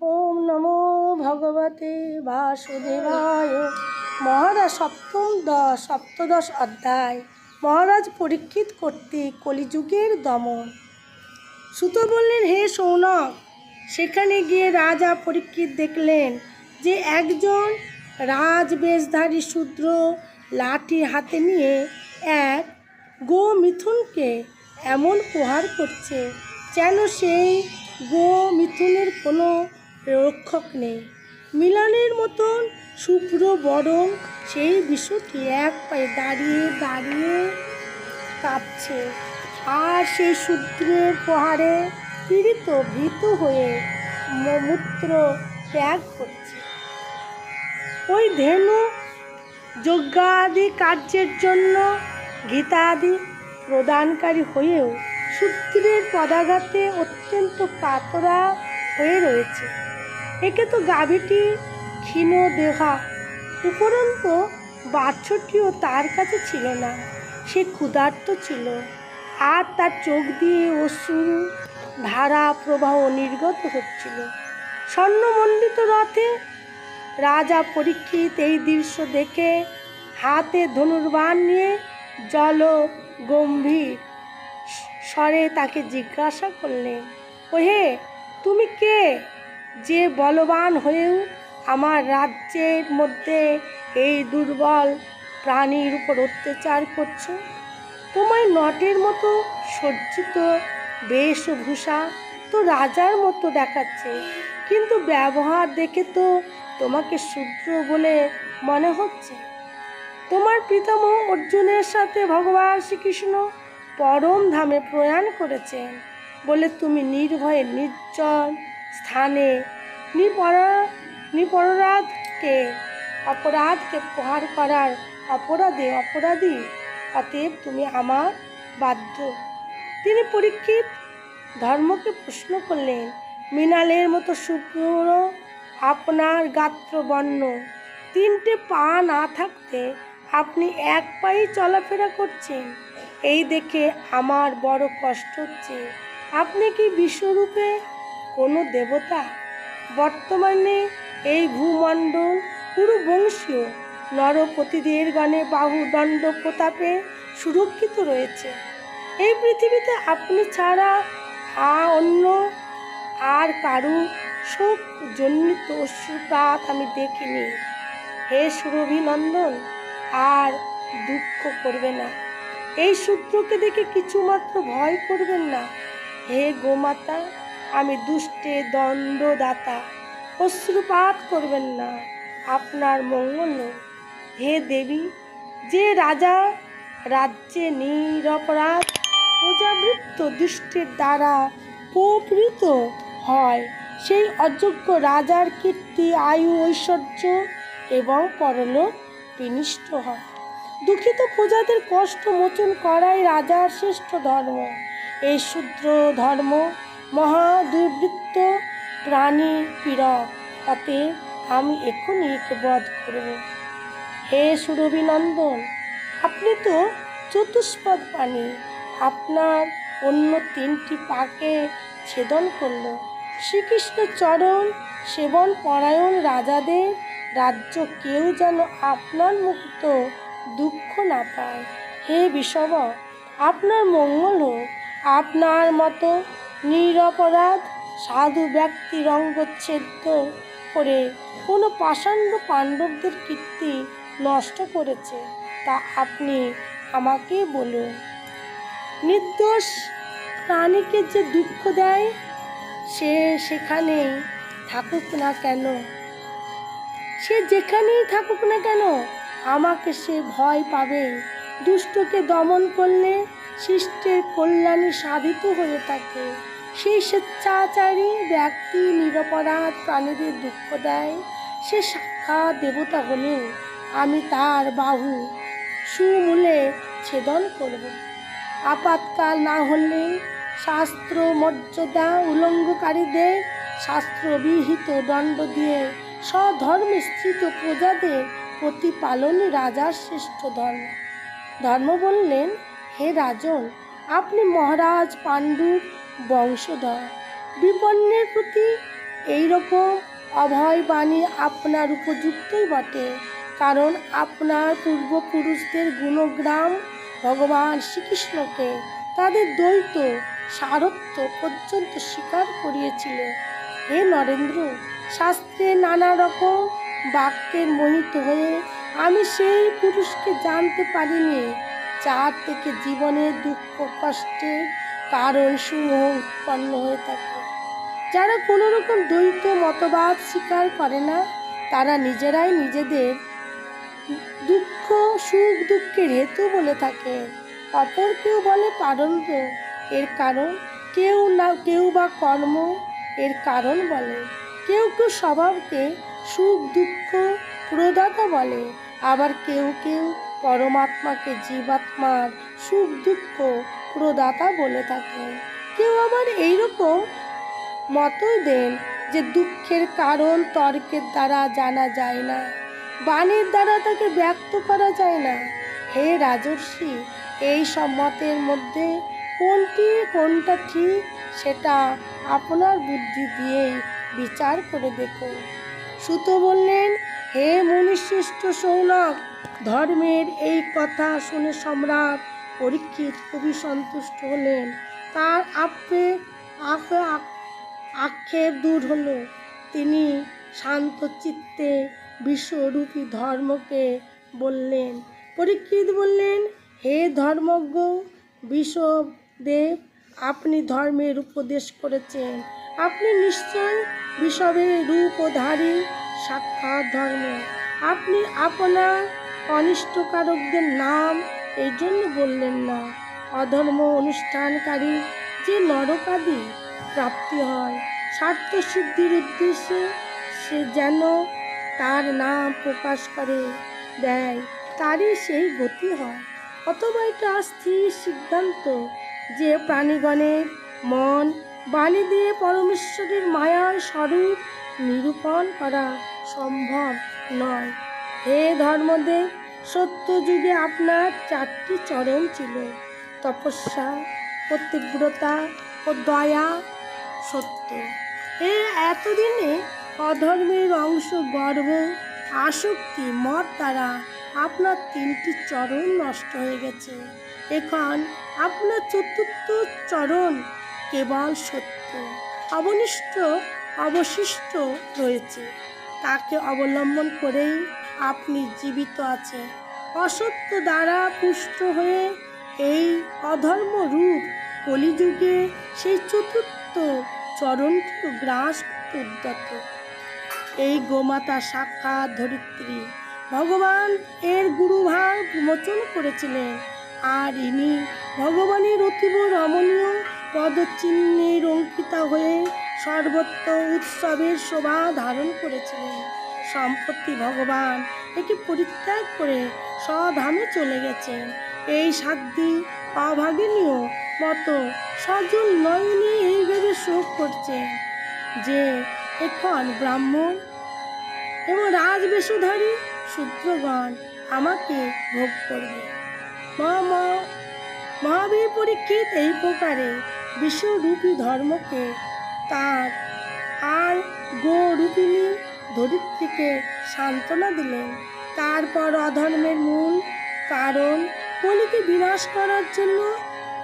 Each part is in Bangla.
ওম নমো ভগবতে বাসুদেবায়। মহারাজ সপ্তম দশ, সপ্তদশ অধ্যায়। মহারাজ পরীক্ষিত কর্তৃক কলিযুগের দমন। সুত বললেন, হে সৌনক! সেখানে গিয়ে রাজা পরীক্ষিত দেখলেন যে একজন রাজবেশধারী শূদ্র লাঠি হাতে নিয়ে এক গো মিথুনকে এমন প্রহার করছে যেন সেই গো মিথুনের কোনো রক্ষক নেই। মিলনের মতন শুভ্র বরং সেই বিষয়টি এক পায়ে দাঁড়িয়ে দাঁড়িয়ে কাঁপছে আর সেই সূত্রের প্রহারে পীড়িত ভীত হয়ে ম- মূত্র ত্যাগ করছে। ওই ধেনু যজ্ঞাদি কার্যের জন্য গীতাদি প্রদানকারী হয়েও সূত্রের পদাঘাতে অত্যন্ত কাতরা হয়ে রয়েছে। একে তো গাভীটি ক্ষীণ দেহা। উপরন্ত বাচ্চটিও তার কাছে ছিল না, সে ক্ষুধার্ত ছিল। আর তার চোখ দিয়ে অশ্রু ধারা প্রবাহ নির্গত হচ্ছিল। স্বর্ণমণ্ডিত রথে রাজা পরীক্ষিত এই দৃশ্য দেখে হাতে ধনুর্বাণ নিয়ে জল গম্ভীর স্বরে তাকে জিজ্ঞাসা করলেন, ওহে, তুমি কে? যে বলবান হয়েও আমার রাজ্যের মধ্যে এই দুর্বল প্রাণীর উপর অত্যাচার করছ? তোমায় নটের মতো সজ্জিত বেশভূষা তো রাজার মতো দেখাচ্ছে। কিন্তু ব্যবহার দেখে তো তোমাকে শূদ্র বলে মনে হচ্ছে। তোমার পিতামহ অর্জুনের সাথে ভগবান শ্রীকৃষ্ণ পরম ধামে প্রয়াণ করেছেন বলে তুমি নির্ভয়ে নির্জন স্থানে নিপরা, নিপরাধকে, অপরাধকে প্রহার করার অপরাধে অপরাধী। অতএব তুমি আমার বাধ্য। তিনি পরীক্ষিত ধর্মকে প্রশ্ন করলেন, মৃণালের মতো শুভ্র আপনার গাত্র বর্ণ তিনটে পা না থাকতে আপনি এক পায়ে চলাফেরা করছেন। এই দেখে আমার বড় কষ্ট হচ্ছে। আপনি কি বিশ্বরূপে কোনো দেবতা? বর্তমানে এই ভূমণ্ডল পুরো বংশীয়। নরপতিদের গণে বাহুদণ্ড প্রতাপে সুরক্ষিত রয়েছে। এই পৃথিবীতে আপনি ছাড়া আ অন্য আর কারু শোক জন্মিত অশ্রুপাত আমি দেখিনি। হে সুরভিনন্দন, আর দুঃখ করবে না। এই সূত্রকে দেখে কিছুমাত্র ভয় করবেন না। হে গোমাতা আমি দুষ্টে দণ্ডদাতা অশ্রুপাত করবেন না। আপনার মঙ্গল হে দেবী, যে রাজা রাজ্যে নিরপরাধ প্রজাবৃত্ত দুষ্টের দ্বারা প্রপৃত হয়, সেই অযোগ্য রাজার কীর্তি, আয়ু, ঐশ্বর্য এবং পরলোক বিনিষ্ট হয়। দুঃখিত প্রজাদের কষ্ট মোচন করাই রাজার শ্রেষ্ঠ ধর্ম। এই শূদ্র ধর্ম মহা দুর্বৃত্ত প্রাণী পীড়ক অতএব আমি এখনই একে বধ করব। হে সুরভিনন্দন, আপনি তো চতুষ্পদ প্রাণী, আপনার অন্য তিনটি পাকে ছেদন করল। শ্রীকৃষ্ণ চরণ সেবন পরায়ণ রাজাদের রাজ্য কেউ যেন আপনার মুক্ত দুঃখ না পায়। হে বিষব আপনার মঙ্গল হোক আপনার মতো নিরপরাধ সাধু ব্যক্তি রঙ্গচ্ছেদ করে কোনো পাষাণ্ড পাণ্ডবদের কীর্তি নষ্ট করেছে, তা আপনি আমাকে বলুন। নির্দোষ প্রাণীকে যে দুঃখ দেয়, সে সেখানেই থাকুক না কেন? সে যেখানেই থাকুক না কেন, আমাকে সে ভয় পাবে। দুষ্টকে দমন করলে শিষ্টের কল্যাণী সাধিত হয়ে থাকে। সেই স্বেচ্ছাচারী ব্যক্তি নিরপরাধ প্রাণীদের দুঃখ দেয়। সে সাক্ষাৎ দেবতা হলেও আমি তার বাহু সুমূলে ছেদন করব। আপাতকাল না হলে শাস্ত্র মর্যাদা উল্লঙ্ঘকারীদের শাস্ত্রবিহিত দণ্ড দিয়ে স্বধর্মে স্থিত প্রজাদের প্রতিপালনই রাজার শ্রেষ্ঠ ধর্ম। ধর্ম বললেন, হে রাজন, আপনি মহারাজ পাণ্ডুর বংশধর। বিপন্নের প্রতি এই রকম অভয় বাণী আপনার উপযুক্তই বটে, কারণ আপনার পূর্বপুরুষদের গুণগ্রাম ভগবান শ্রীকৃষ্ণকে তাদের দ্বৈত সারত্ব পর্যন্ত স্বীকার করিয়েছিল। হে নরেন্দ্র, শাস্ত্রে নানা রকম বাক্যের মোহিত হয়ে আমি সেই পুরুষকে জানতে পারিনি, যার থেকে জীবনের দুঃখ, কষ্টের কারণ সমূহ উৎপন্ন হয়ে থাকে। যারা কোনো রকম দ্বৈত মতবাদ স্বীকার করে না, তারা নিজেরাই নিজেদের দুঃখ, সুখ, দুঃখের হেতু বলে থাকে। অপর কেউ বলে পারন্ত এর কারণ কেউ না, কেউ বা কর্ম, এর কারণ বলে। কেউ কেউ স্বভাবকে সুখ, দুঃখ, প্রদাতা বলে। আবার কেউ কেউ পরমাত্মাকে জীবাত্মার সুখ, দুঃখ প্রদাতা বলে থাকে। কেউ আবার এইরকম মতই দেন যে দুঃখের কারণ তর্কের দ্বারা জানা যায় না, বাণীর দ্বারা তাকে ব্যক্ত করা যায় না। হে রাজর্ষি, এই সব মতের মধ্যে কোনটি, কোনটা ঠিক, সেটা আপনার বুদ্ধি দিয়েই বিচার করে দেখুন। সুত বললেন, হে মুনিশ্রেষ্ঠ সৌনক, ধর্মের এই কথা শুনে সম্রাট পরীক্ষিত, খুবই সন্তুষ্ট হলেন। তার আপে আপে আক্ষেপ দূর হলো। তিনি শান্ত চিত্তে বিশ্বরূপী ধর্মকে বললেন। পরীক্ষিত বললেন, হে ধর্মজ্ঞ বিষদেব আপনি ধর্মের উপদেশ করেছেন। আপনি নিশ্চয় বিষবের রূপধারী, সাক্ষাৎ ধর্ম। আপনি আপনার অনিষ্টকারকদের নাম এই জন্য বললেন না, অধর্ম অনুষ্ঠানকারী যে নরকাদি প্রাপ্তি হয় স্বার্থ সিদ্ধির উদ্দেশ্যে সে যেন তার নাম প্রকাশ করে, দেয়, তারই সেই গতি হয়। অথবা এটা স্থির সিদ্ধান্ত যে প্রাণীগণের মন বাণী দিয়ে পরমেশ্বরের মায়ার স্বরূপ নিরূপণ করা সম্ভব নয়। হে ধর্মদেব সত্য যুগে আপনার চারটি চরণ ছিল। তপস্যা, প্রতিব্রতা ও দয়া সত্য। এ এতদিনে অধর্মের অংশ, গর্ব, আসক্তি, মত দ্বারা আপনার তিনটি চরণ নষ্ট হয়ে গেছে। এখন আপনার চতুর্থ চরণ কেবল সত্য। অবনিষ্ট, অবশিষ্ট রয়েছে। তাকে অবলম্বন করেই আপনি জীবিত আছেন অসত্য দ্বারা পুষ্ট হয়ে এই অধর্ম রূপ কলিযুগে সেই চতুর্থ চরণটিও গ্রাস উদ্যত। এই গোমাতা সাক্ষাৎ ধরিত্রী, ভগবান এর গুরুভার মোচন করেছিলেন। আর ইনি ভগবানের অতীব রমণীয় পদচিহ্নের অঙ্কিতা হয়ে সর্বত্র উৎসবের শোভা ধারণ করেছিলেন। সম্পত্তি ভগবান। একে পরিত্যাগ করে স্বধামে চলে গেছেন এই সাধ্যি অভাগিনীয় মতো সজল নয়নে এই ভেবে শোক করছেন যে এখন ব্রাহ্মণ এবং রাজবেশধারী শূদ্রগণ আমাকে ভোগ করবে। মহা মহাবীর পরীক্ষিত এই প্রকারে বিশ্বরূপী ধর্মকে তার আর গোরূপিণী ধরিত্রীকে সান্ত্বনা দিলেন। তারপর অধর্মের মূল কারণ কলিকে বিনাশ করার জন্য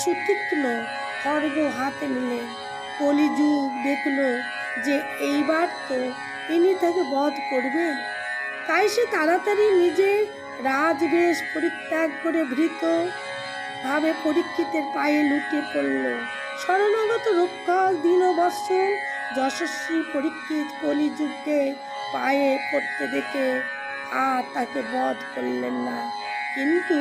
সুতীক্ষ্ণ খড়গ হাতে নিলেন কলিযুগ দেখল যে এইবার তো ইনি তাকে বধ করবেন তাই সে তাড়াতাড়ি নিজের রাজবেশ পরিত্যাগ করে ভৃত ভাবে পরীক্ষিতের পায়ে লুটিয়ে পড়ল। শরণাগত রক্ষক দিন বৎসর যশস্বী পরীক্ষিত কলিযুগকে পায়ে পড়তে দেখে আর তাকে বধ করলেন না। কিন্তু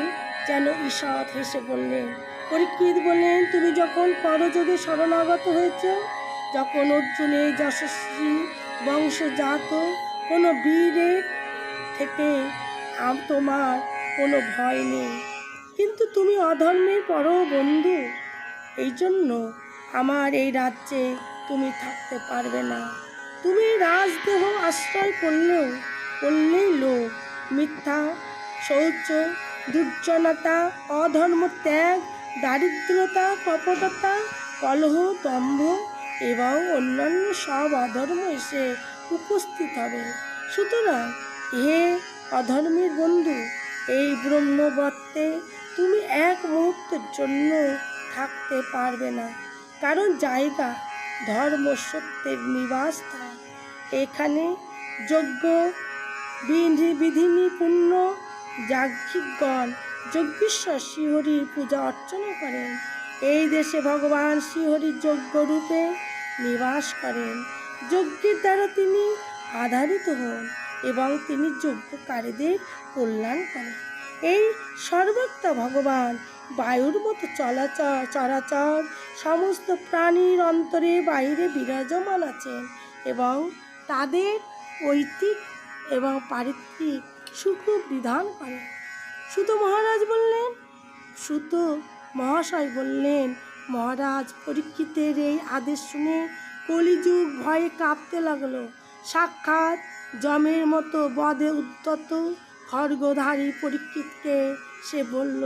যেন ঈষৎ হেসে বললেন, পরীক্ষিত বললেন, তুমি যখন করযোগে শরণাগত হয়েছ, যখন অর্জুনের যশস্বী বংশজাত কোনো বীরের থেকে তোমার কোনো ভয় নেই। কিন্তু তুমি অধর্মের পর বন্ধু এই জন্য আমার এই রাজ্যে তুমি থাকতে পারবে না। তুমি রাজদেহ আশ্রয় করলেও, করলেই লোক মিথ্যা, শৌচ, দুর্জনতা, অধর্ম ত্যাগ, দারিদ্রতা, কপটতা, কলহ, দম্ভ এবং অন্যান্য সব অধর্ম এসে উপস্থিত হবে। সুতরাং হে অধর্মের বন্ধু, এই ব্রহ্মবর্তে তুমি এক মুহূর্তের জন্য থাকতে পারবে না, কারণ জায়গা, ধর্ম, সত্যের নিবাস এখানে যজ্ঞ বিধি বিধিনিপূর্ণ যাজ্ঞিকগণ যজ্ঞেশ্বর শ্রীহরির পূজা অর্চনা করেন। এই দেশে ভগবান শ্রীহরির যজ্ঞ রূপে নিবাস করেন। যজ্ঞের দ্বারা তিনি আধারিত হন এবং তিনি যজ্ঞকারীদের কল্যাণ করেন। এই সর্বত্র ভগবান বায়ুর মতো চলাচল, চরাচর সমস্ত প্রাণীর অন্তরে বাইরে বিরাজমান আছেন এবং তাদের ঐতিক এবং পারিত্রিক সুখ বিধান করেন সুত মহারাজ বললেন, সুত মহাশয় বললেন, মহারাজ পরীক্ষিতের এই আদেশ শুনে কলিযুগ ভয়ে কাঁপতে লাগল। সাক্ষাৎ জমের মতো বদে উদ্যত খড়গধারী পরীক্ষিতকে সে বলল,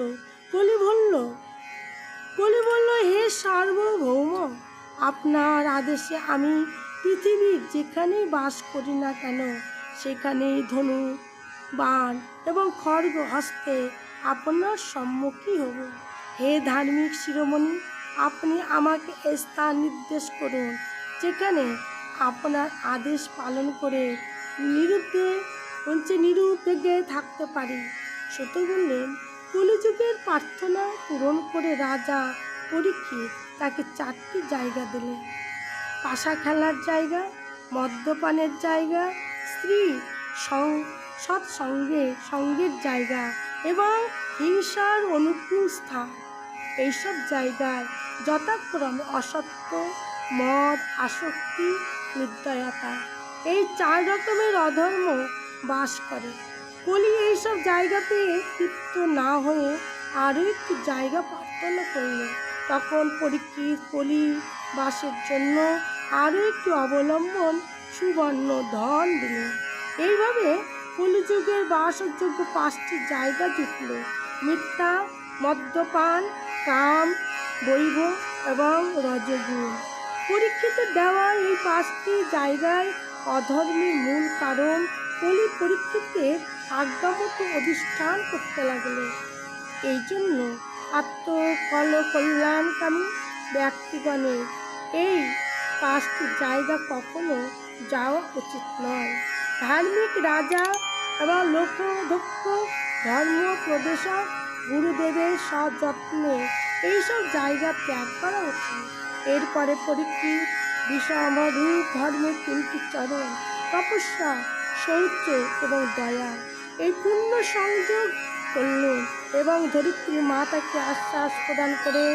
কলি বলল কলি বলল, হে সার্বভৌম, আপনার আদেশে আমি পৃথিবীর যেখানেই বাস করি না কেন, সেখানেই ধনু বাণ এবং খড়গ হস্তে আপনার সম্মুখী হব। হে ধার্মিক শিরোমণি, আপনি আমাকে স্থান নির্দেশ করুন, যেখানে আপনার আদেশ পালন করে নিরুদ্দে বলছে নিরুদ্বেগে থাকতে পারি। সত বললেন কলিযুগের প্রার্থনা পূরণ করে রাজা পরীক্ষিত তাকে চারটি জায়গা দিলেন। পাশা খেলার জায়গা, মদ্যপানের জায়গা, স্ত্রী সৎসঙ্গে সঙ্গের জায়গা এবং হিংসার অনুকূল স্থান। এইসব জায়গায় যথাক্রমে অসত্য, মদ, আসক্তি, নির্দয়তা, এই চার রকমের অধর্ম বাস করে। কলি এইসব জায়গাতে তৃপ্ত না হয়ে আরও একটু জায়গা প্রার্থনা করলেন তখন পরীক্ষিত কলি বাসের জন্য আরও একটি অবলম্বন, সুবর্ণ ধন দিলেন এইভাবে কলিযুগের বাসযোগ্য পাঁচটি জায়গা জুটল। মিথ্যা, মদ্যপান, কাম, বৈভ এবং রজগুণ পরীক্ষিত দেওয়া এই পাঁচটি জায়গায় অধর্মের মূল কারণ কলি পরীক্ষিতের আজ্ঞামতো অধিষ্ঠান করতে লাগল। এই জন্য আত্মকল কল্যাণকামী ব্যক্তিগণের পাঁচটি জায়গা কখনো যাওয়া উচিত নয়। ধার্মিক রাজা এবং লোকদক্ষ ধর্ম প্রদেশক গুরুদেবের সযত্নে এইসব জায়গা ত্যাগ করা উচিত। এরপরে পরীক্ষিত বিষম রূপ ধর্মের তিনটি চরণ, তপস্যা, শৌর্য এবং দয়া। এই পূর্ণ সংযোগ করলেন এবং ধরিত্রী মাতাকে আশ্বাস প্রদান করে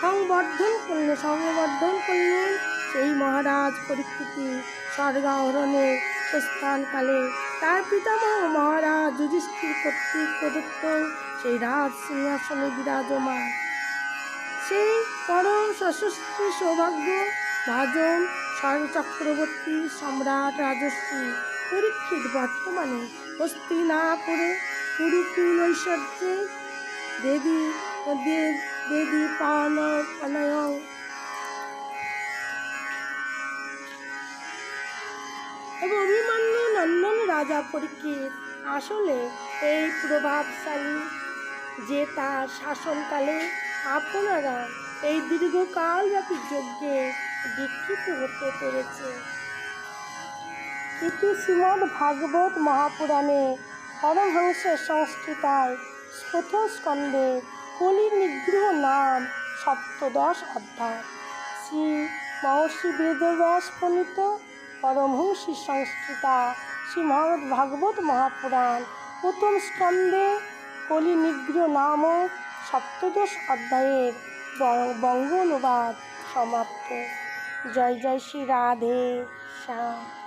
সংবর্ধন করলেন সংবর্ধন করলেন সেই মহারাজ পরীক্ষিতি স্বর্গাহরণের প্রস্থানকালে তার পিতামহ মহারাজ যুধিষ্ঠির কর্তৃক প্রদত্ত সেই রাজ সিংহাসনে বিরাজমান। সেই পরম সশস্ত্রী সৌভাগ্য ভাজন স্বর্ণচক্রবর্তী সম্রাট রাজস্বী পরীক্ষিত বর্তমানে হস্তিনাপুরে কুরুকুল ঐশ্বর্যে দেবী দেব দেবী পান পানয়ং এবং অভিমান্য নন্দন রাজা পরীক্ষিত। আসলে এই প্রভাবশালী যে তার শাসনকালে আপনারা এই দীর্ঘকাল দীর্ঘকালব্যাপী যজ্ঞে দীক্ষিত হতে পেরেছে। ইতি শ্রীমদ্ ভাগবত মহাপুরাণে পরমহংসের সংস্কৃতায় প্রথম স্কন্ধে কলি নিগ্রহ নাম সপ্তদশ অধ্যায়। শ্রী মহর্ষি বেদব্যাস প্রণীত পরমহংসী সংস্কৃতা, শ্রীমদ্ ভাগবত মহাপুরাণ, প্রথম স্কন্ধে কলি নিগ্রহ নামক সপ্তদশ অধ্যায়ের বঙ্গ অনুবাদ সমাপ্ত। জয় জয় শ্রী রাধে শ্যাম।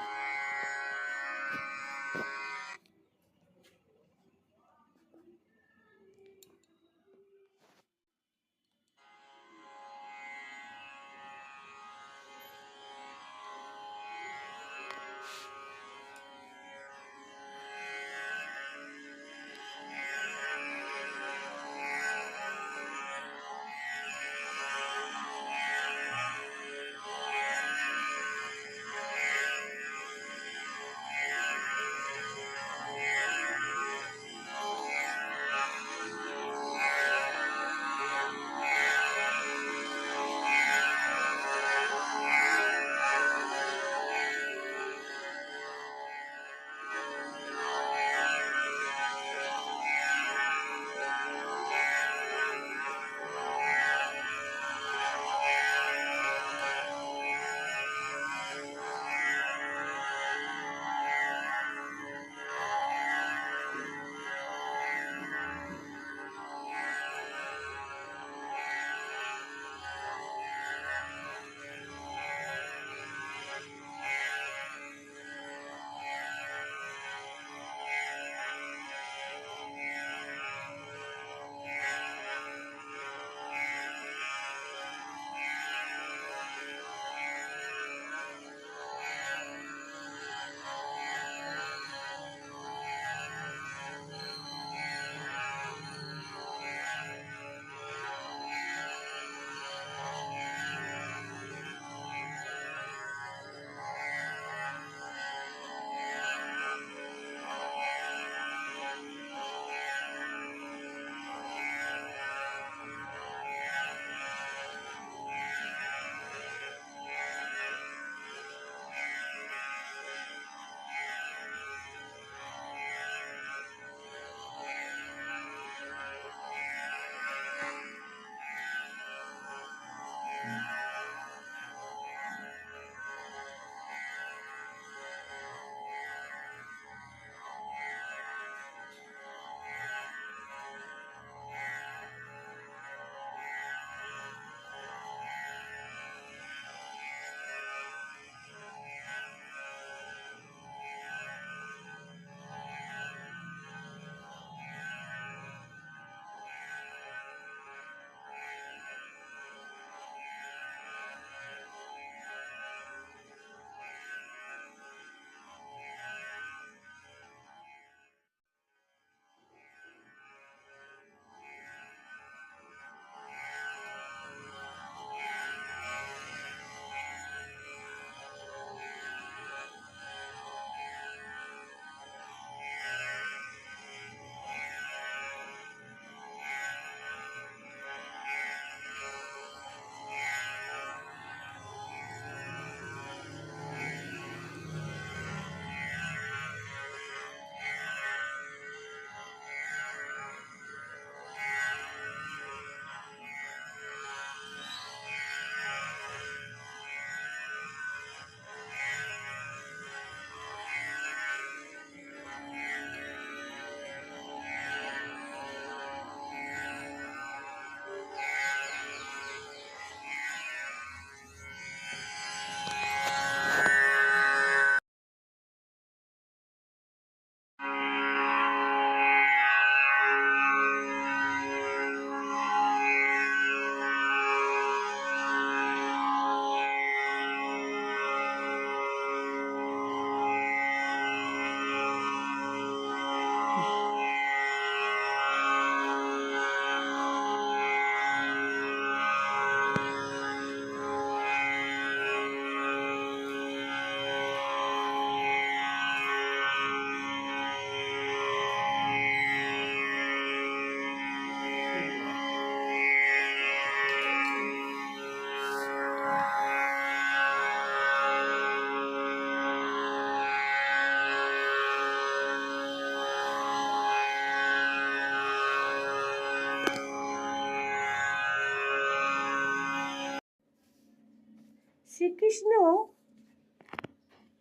শ্রীকৃষ্ণ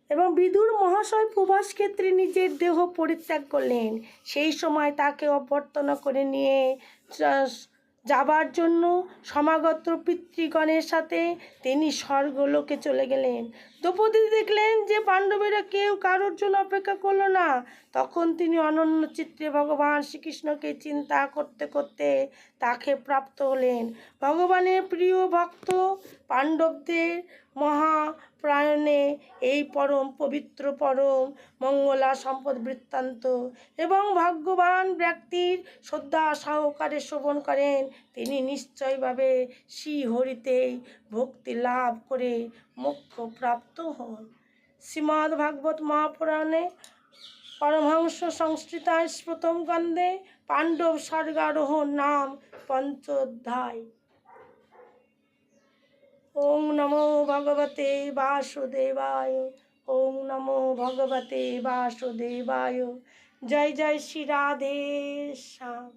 এবং বিদুর মহাশয় প্রভাস ক্ষেত্রে নিজের দেহ পরিত্যাগ করলেন। সেই সময় তাকে অভ্যর্থনা করে নিয়ে যাবার জন্য সমাগত পিতৃগণের সাথে তিনি স্বর্গলোকে চলে গেলেন। দ্রৌপদী দেখলেন যে পাণ্ডবেরা কেউ কারোর জন্য অপেক্ষা করল না। তখন তিনি অনন্য চিত্রে ভগবান শ্রীকৃষ্ণকে চিন্তা করতে করতে তাকে প্রাপ্ত হলেন। ভগবানের প্রিয় ভক্ত পাণ্ডবদের মহাপ্রায়ণে এই পরম পবিত্র পরম মঙ্গলা সম্পদ বৃত্তান্ত এবং ভাগ্যবান ব্যক্তির শ্রদ্ধা সহকারে শ্রবণ করেন। তিনি নিশ্চয়ভাবে শ্রীহরিতেই ভক্তি লাভ করে মোক্ষ প্রাপ্ত হন। শ্রীমদ্ ভাগবত মহাপুরাণে পরমহংস সংস্কৃতায় প্রথম গন্ধে পাণ্ডব স্বর্গারোহণ নাম পঞ্চোধ্যায়। ওং নমো ভগবতে বাসুদেবায়, ওং নমো ভগবতে বাসুদেবায়। জয় জয় শ্রী রাধে শ্যাম।